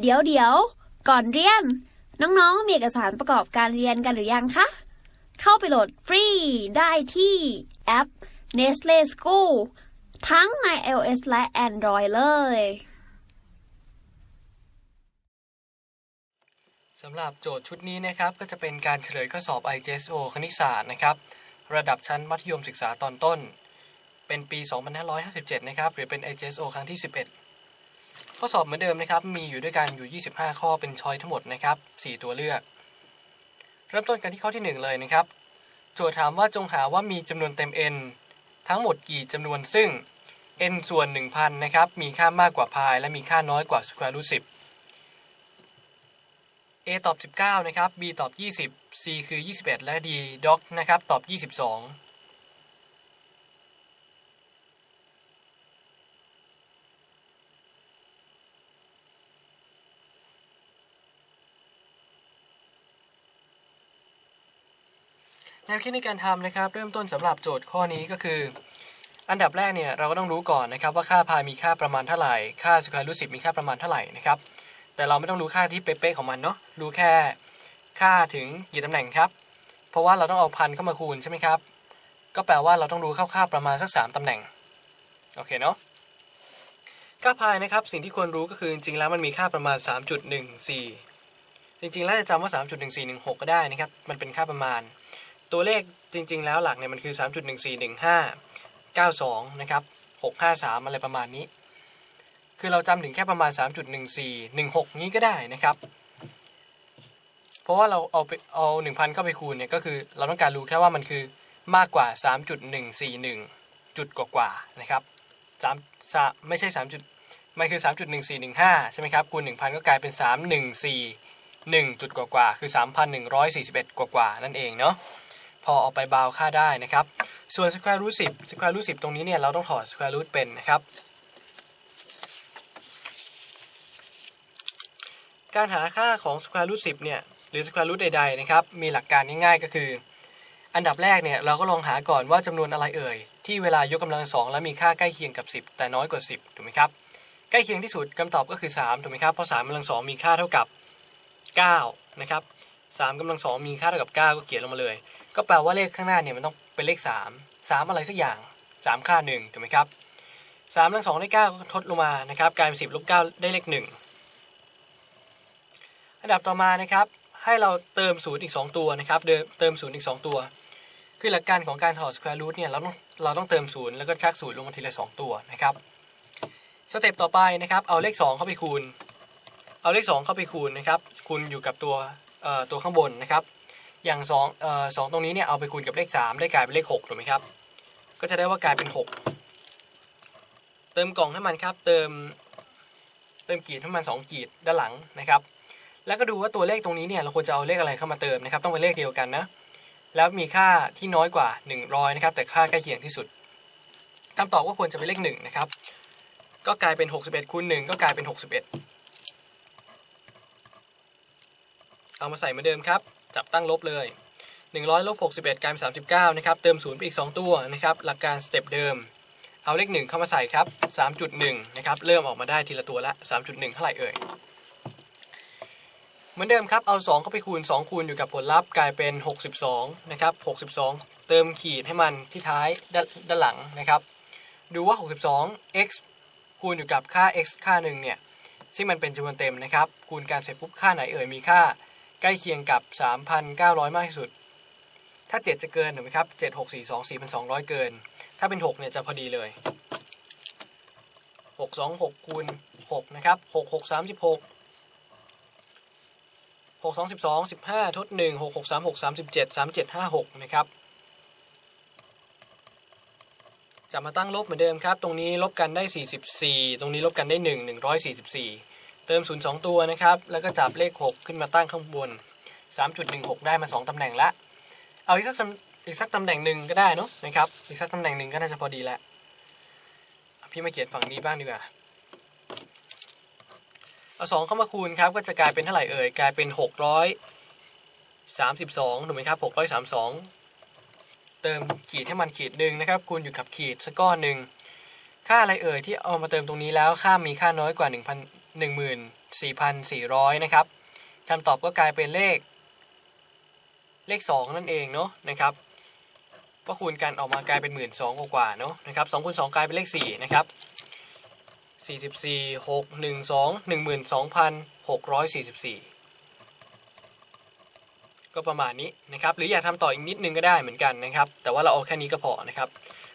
เดี๋ยวเดี๋ยว ก่อนเรียน น้องๆ มีเอกสารประกอบการเรียนกันหรือยังคะ เข้าไปโหลดฟรีได้ที่แอป Nestle School ทั้งใน iOS และ Android เลยสำหรับโจทย์ชุดนี้นะครับ ก็จะเป็นการเฉลยข้อสอบ IGSO คณิตศาสตร์นะครับ ระดับชั้นมัธยมศึกษาตอนต้น เป็นปี 2557 นะครับ หรือเป็น IGSO ครั้งที่ 11 ข้อสอบเหมือนเดิมนะครับ มีอยู่ด้วยกันอยู่ 25 ข้อเป็นช้อยทั้งหมดนะครับ4ตัวเลือก เริ่มต้นกันที่ข้อที่ 1 เลยนะครับ โจทย์ถามว่าจงหาว่ามีจำนวนเต็ม n ทั้งหมดกี่จำนวนซึ่ง n ส่วน 1,000 นะครับ มีค่ามากกว่าพายและมีค่าน้อยกว่า square root 10 A ตอบ 19 นะครับ B ตอบ 20 C คือ 21 และ D doc นะครับ ตอบ 22 แนวคิดในการทำนะครับ เริ่มต้นสำหรับโจทย์ข้อนี้ก็คือ อันดับแรกเนี่ยเราก็ต้องรู้ก่อนนะครับว่าค่าพายมีค่าประมาณเท่าไหร่ ค่าสแควร์รูท10มีค่าประมาณเท่าไหร่นะครับ แต่เราไม่ต้องรู้ค่าที่เป๊ะๆของมันเนาะรู้แค่ค่าถึงกี่ตำแหน่งครับ เพราะว่าเราต้องเอาพันเข้ามาคูณใช่ไหมครับ ก็แปลว่าเราต้องรู้คร่าวๆประมาณสัก 3ตำแหน่ง โอเคเนาะค่าพายนะครับสิ่งที่ควรรู้ก็คือจริงๆแล้วมันมีค่าประมาณ 3.14 จริงๆแล้วจะจำว่า 3.1416 ก็ได้นะครับ มันเป็นค่าประมาณ ตัวเลขจริง ๆ แล้วหลักเนี่ยมันคือ 3.1415 92 นะครับ 653 อะไรประมาณนี้ คือเราจำถึงแค่ประมาณ 3.1416 นี้ก็ได้นะครับ เพราะว่าเราเอาไปเอา 1,000 เข้าไปคูณเนี่ยก็คือเราต้องการรู้แค่ว่ามันคือมากกว่า 3.141 จุดกว่าๆนะครับ3 3ไม่ใช่ 3. จุดมันคือ 3.1415 ใช่ไหมครับ คูณ 1,000 ก็กลายเป็น 3141จุดกว่าๆคือ 3,141 กว่าๆนั่นเองเนาะ พอเอาไปบาวค่าได้นะครับ ส่วน square root 10 square root 10 ตรงนี้เนี่ยเราต้องถอด square root เป็นนะครับ การหาค่าของ square root 10 เนี่ยหรือ square root ใดๆนะครับ มีหลักการง่ายๆก็คือ อันดับแรกเนี่ยเราก็ลองหาก่อนว่าจำนวนอะไรเอ่ย ที่เวลายกกำลังสองแล้วมีค่าใกล้เคียงกับ 10 แต่น้อยกว่า 10 ถูกไหมครับ ใกล้เคียงที่สุดคำตอบก็คือ 3 ถูกไหมครับ เพราะ3กำลังสองมีค่าเท่ากับ 9 นะครับ3กำลังสองมีค่าเท่ากับ 9 ก็เขียนลงมาเลย ก็แปลว่าเลขข้างหน้าเนี่ยมันต้องเป็นเลข 3 3 อะไรสักอย่าง 3 ค่า1ถูกไหมครับ3กำลังสองได้9ก็ทดลงมานะครับกลายเป็น10ลบ9ได้เลข 1 อันดับต่อมานะครับให้เราเติมศูนย์อีก 2 ตัวนะครับเดิมเติมศูนย์อีก 2 ตัว คือหลักการของการถอด square root เนี่ยเราต้องเราต้องเติมศูนย์แล้วก็ชักศูนย์ลงมาทีละ 2 ตัวนะครับสเต็ปต่อไปนะครับเอาเลข 2 เข้าไปคูณ เอาเลข 2 เข้าไปคูณนะครับคูณอยู่กับตัวเอ่อตัวข้างบนนะครับ อย่าง2เอ่อ2ตรงนี้เนี่ยเอาไปคูณกับเลข 3 ได้กลายเป็นเลข6ถูกไหมครับ ก็จะได้ว่ากลายเป็น 6 เติมกล่องให้มันครับเติมเติมขีดให้มัน2ขีดด้านหลังนะครับ แล้วก็ดูว่าตัวเลขตรงนี้เนี่ยเราควรจะเอาเลขอะไรเข้ามาเติมนะครับ ต้องเป็นเลขเดียวกันนะแล้วมีค่าที่น้อยกว่า 100นะครับแต่ค่าใกล้เคียงที่สุดคำตอบก็ควรจะเป็นเลข1นะครับก็กลายเป็น 61คูณ1ก็กลายเป็น 61 เอามาใส่เหมือนเดิมครับ จับตั้งลบเลย 100ลบ61กลายเป็น39 นะครับ เติม0ไปอีก 2 ตัวนะครับ หลักการสเต็ปเดิม เอาเลข 1 เข้ามาใส่ครับ 3.1 นะครับ เริ่มออกมาได้ทีละตัวละ 3.1 เท่าไหร่เอ่ย เหมือนเดิมครับ เอา 2 เข้าไปคูณ 2 คูณอยู่กับผลลัพธ์กลายเป็น 62 นะครับ 62 เติมขีดให้มันที่ท้ายด้านด้านหลังนะครับ ดูว่า 62 x คูณอยู่กับค่า x ค่าหนึ่งเนี่ยซึ่งมันเป็นจำนวนเต็มนะครับ คูณการเสร็จปุ๊บค่าไหนเอ่ยมีค่า ใกล้เคียงกับ 3,900 มากที่สุด ถ้า 7 จะเกินถูกไหมครับ 7 6 4 2 4,200 เกิน ถ้าเป็น 6 เนี่ยจะพอดีเลย 6 2 6คูณ6นะครับ 6 6 36 6 2 12 15 ทด 1 6 6 3 6 37 37 5 6 นะครับ จะมาตั้งลบเหมือนเดิมครับ ตรงนี้ลบกันได้ 44 ตรงนี้ลบกันได้ 1 144 เติม 0 2 ตัวนะครับ แล้วก็จับเลข 6 ขึ้นมาตั้งข้างบน 3.16 ได้มา 2 ตำแหน่งละ เอาอีกสักตำอีกสักตำแหน่งหนึ่งก็ได้เนอะนะครับ อีกสักตำแหน่งหนึ่งก็น่าจะพอดีแล้วพี่มาเขียนฝั่งนี้บ้างดีกว่า เอาสองเข้ามาคูณครับ ก็จะกลายเป็นเท่าไหร่เอ่ย กลายเป็น 632ถูกไหมครับ 632 เติมขีดให้มันขีดหนึ่งนะครับ คูณอยู่กับขีดสักก้อนหนึ่ง ค่าอะไรเอ่ยที่เอามาเติมตรงนี้แล้ว ค่ามีค่าน้อยกว่า1,000 14,400 นะครับคำตอบก็กลายเป็นเลข เลข 2 นั่นเองเนาะนะครับก็คูณกันออกมากลายเป็น 1 2 0 0 0กว่าเนาะนะครับ2คูณ2กลายเป็นเลข 4 นะครับ 44 6 1 2 12,644 ก็ประมาณนี้นะครับ หรืออยากทำต่ออีกนิดนึงก็ได้เหมือนกันนะครับ แต่ว่าเราเอาแค่นี้ก็พอนะครับ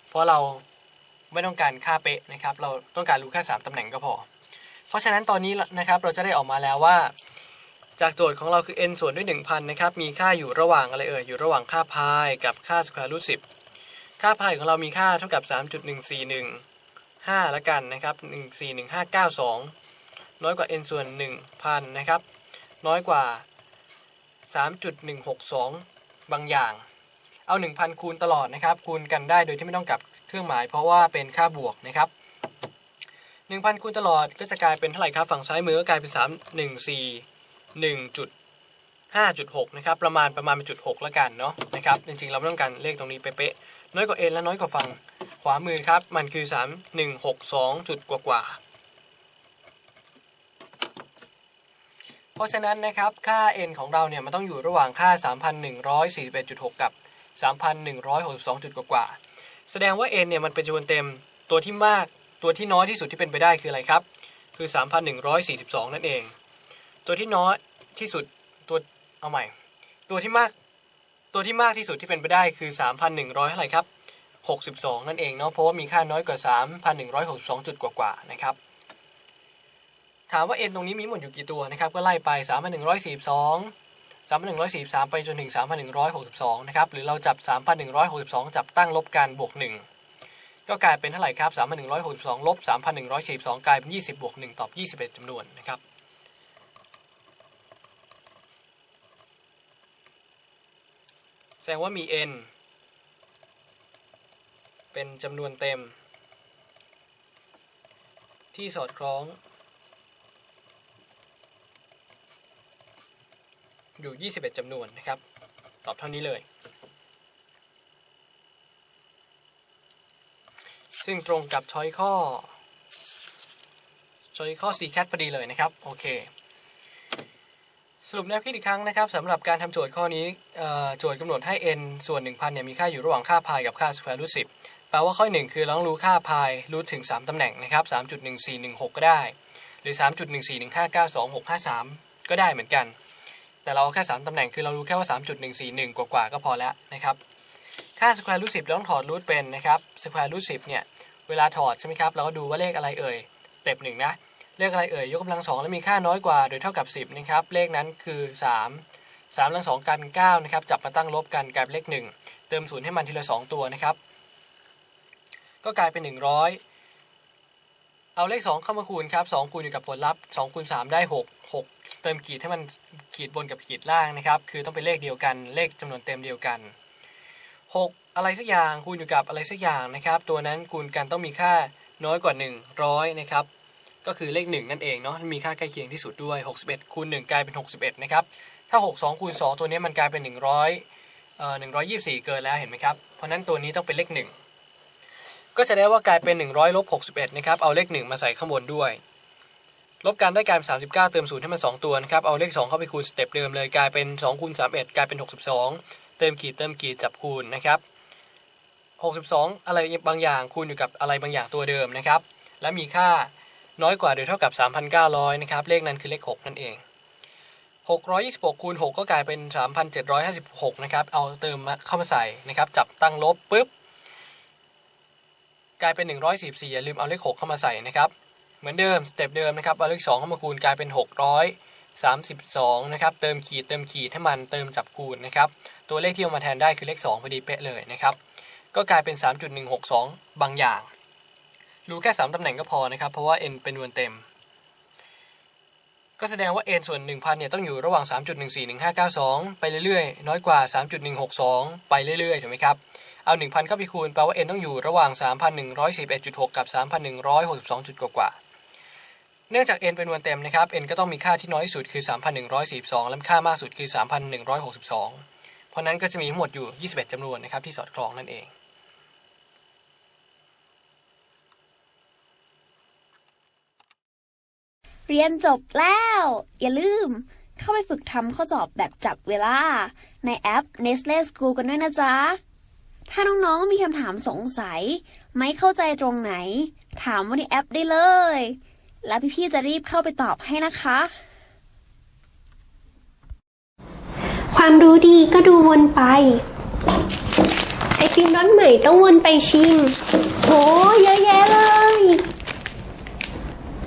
เพราะเราไม่ต้องการค่าเป๊ะนะครับ เราต้องการรู้แค่ 3ตำแหน่งก็พอ เพราะฉะนั้นตอนนี้นะครับเราจะได้ออกมาแล้วว่า จากโจทย์ของเราคือ n ส่วนด้วย 1,000 นะครับ มีค่าอยู่ระหว่างอะไรเอ่ยอยู่ระหว่างค่าพายกับค่าสแควร์รูท10ค่าพายของเรามีค่าเท่ากับ 3.141 5ละกันนะครับ 141592 น้อยกว่า n ส่วน 1,000 นะครับ น้อยกว่า 3.162 บางอย่าง เอา 1,000 คูณตลอดนะครับ คูณกันได้โดยที่ไม่ต้องกลับเครื่องหมาย เพราะว่าเป็นค่าบวกนะครับ 1,000คูณตลอดก็จะกลายเป็นเท่าไหร่ครับ ฝั่งซ้ายมือก็กลายเป็น3 1 4 1.5.6 นะครับ ประมาณประมาณเป็นจุด6ละกันเนาะนะครับ จริงๆ เราไม่ต้องการเลขตรงนี้เป๊ะๆน้อยกว่า n และน้อยกว่าฝั่งขวามือครับ มันคือ 3 1 6 2 จุดกว่าๆเพราะฉะนั้นนะครับ ค่า n ของเราเนี่ย มันต้องอยู่ระหว่างค่า 3,141.6 กับ 3,162จุดกว่าๆแสดงว่า n เนี่ย มันเป็นจำนวนเต็มตัวที่มาก ตัวที่น้อยที่สุดที่เป็นไปได้คืออะไรครับ คือ 3,142 นั่นเอง ตัวที่น้อยที่สุดตัวเอาใหม่ ตัวที่มากตัวที่มากที่สุดที่เป็นไปได้คือ 3,100เท่าไหร่ครับ 62 นั่นเองเนาะเพราะว่ามีค่าน้อยกว่า 3,162 จุดกว่าๆนะครับถามว่า n ตรงนี้มีหมดอยู่กี่ตัวนะครับก็ไล่ไป 3,142 3,143 ไปจนถึง 3,162 นะครับ หรือเราจับ 3,162 จับตั้งลบกันบวก 1 ก็กลายเป็นเท่าไหร่ครับ 3,162 ลบ 3,142 กลายเป็น 20 บวก 1 ตอบ 21จำนวนนะครับ แสดงว่ามี n เป็นจำนวนเต็ม ที่สอดคล้อง อยู่ 21จำนวนนะครับ ตอบเท่านี้เลย ซึ่งตรงกับช้อยข้อช้อยข้อ c cat พอดีเลยนะครับโอเคสรุปแนวคิดอีกครั้งนะครับสำหรับการทำโจทย์ข้อนี้โจทย์กำหนดให้ n ส่วน 1,000เนี่ยมีค่าอยู่ระหว่างค่าพายกับค่า square root 10แปลว่าข้อ 1 คือเราต้องรู้ค่าพายรูทถึง 3ตำแหน่งนะครับ3.1416 ก็ได้ หรือ 3.141592653 ก็ได้เหมือนกัน แต่เราเอาแค่ 3ตำแหน่งคือเรารู้แค่ว่า 3.141 กว่าๆก็พอแล้วนะครับ ค่า square root 10เราต้องถอดรูทเป็นนะครับ square root 10เนี่ยเวลาถอดใช่ไหมครับเราก็ดูว่าเลขอะไรเอ่ยสเต็ปหนึ่งนะเลขอะไรเอ่ยยกกำลังสองแล้วมีค่าน้อยกว่าโดยเท่ากับ 10นะครับเลขนั้นคือ 3 3กำลังสองกลายเป็น9นะครับจับมาตั้งลบกันกลายเป็นเลข 1 เติมศูนย์ให้มันทีละ 2 ตัวนะครับ ก็กลายเป็น 100 เอาเลข 2 เข้ามาคูณครับ2คูณอยู่กับผลลัพธ์2คูณ3ได้ 6 6 เติมขีดให้มันขีดบนกับขีดล่างนะครับ คือต้องเป็นเลขเดียวกันเลขจำนวนเต็มเดียวกัน 6 อะไรสักอย่างคูณอยู่กับอะไรสักอย่างนะครับ ตัวนั้นคูณกันต้องมีค่าน้อยกว่า 100 นะครับ ก็คือเลข 1 นั่นเองเนาะมีค่าใกล้เคียงที่สุดด้วย 61คูณ1กลายเป็น 61 นะครับ ถ้า 6 2คูณ2ตัวนี้มันกลายเป็น 100เอ่อ124 เกินแล้วเห็นไหมครับ เพราะนั้นตัวนี้ต้องเป็นเลข 1 ก็จะได้ว่ากลายเป็น 100ลบ61 นะครับ เอาเลข 1 มาใส่ข้างบนด้วย ลบกันได้กลายเป็น39 เติม0ให้มัน 2 ตัวนะครับ เอาเลข 2 เข้าไปคูณสเต็ปเดิมเลยกลายเป็น2คูณ31 กลายเป็น 62 เติมขีดเติมขีดจับคูณนะครับ62 อะไรบางอย่างคูณอยู่กับอะไรบางอย่างตัวเดิมนะครับ และมีค่าน้อยกว่าโดยเท่ากับ 3,900 นะครับ เลขนั้นคือเลข 6 นั่นเอง 626คูณ6ก็กลายเป็น 3,756 นะครับ เอาเติมมาเข้ามาใส่นะครับ จับตั้งลบปุ๊บ กลายเป็น 144 อย่าลืมเอาเลข 6 เข้ามาใส่นะครับ เหมือนเดิม สเต็ปเดิมนะครับ เอาเลข 2 เข้ามาคูณกลายเป็น 632 นะครับ เติมขีดเติมขีดให้มันเติมจับคูณนะครับ ตัวเลขที่เอามาแทนได้คือเลข2พอดีเป๊ะเลยนะครับ ก็กลายเป็น 3.162 บางอย่าง รู้แค่ 3ตำแหน่งก็พอนะครับ เพราะว่า n เป็นจำนวนเต็ม ก็แสดงว่า n ส่วน 1,000เนี่ยต้องอยู่ระหว่าง 3.141592 ไปเรื่อยๆ น้อยกว่า 3.162 ไปเรื่อยๆถูกไหมครับ เอา 1,000 เข้าไปคูณแปลว่า n ต้องอยู่ระหว่าง 3,111.6 กับ 3,162จุดกว่าเนื่องจาก n เป็นจำนวนเต็มนะครับ n ก็ต้องมีค่าที่น้อยสุดคือ 3,142 และค่ามากสุดคือ 3,162 ราะนั้นก็จะมีทั้งหมดอยู่ 21จำนวนนะครับที่สอดคล้องนั่นเอง เรียนจบแล้ว อย่าลืมเข้าไปฝึกทำข้อสอบแบบจับเวลา ในแอป Nestle School กันด้วยนะจ๊ะ ถ้าน้องๆมีคำถามสงสัย ไม่เข้าใจตรงไหน ถามว่าในแอปได้เลย แล้วพี่ๆจะรีบเข้าไปตอบให้นะคะ ความรู้ดีก็ดูวนไป ไอติมรสใหม่ต้องวนไปชิมโหเยอะแยะเลย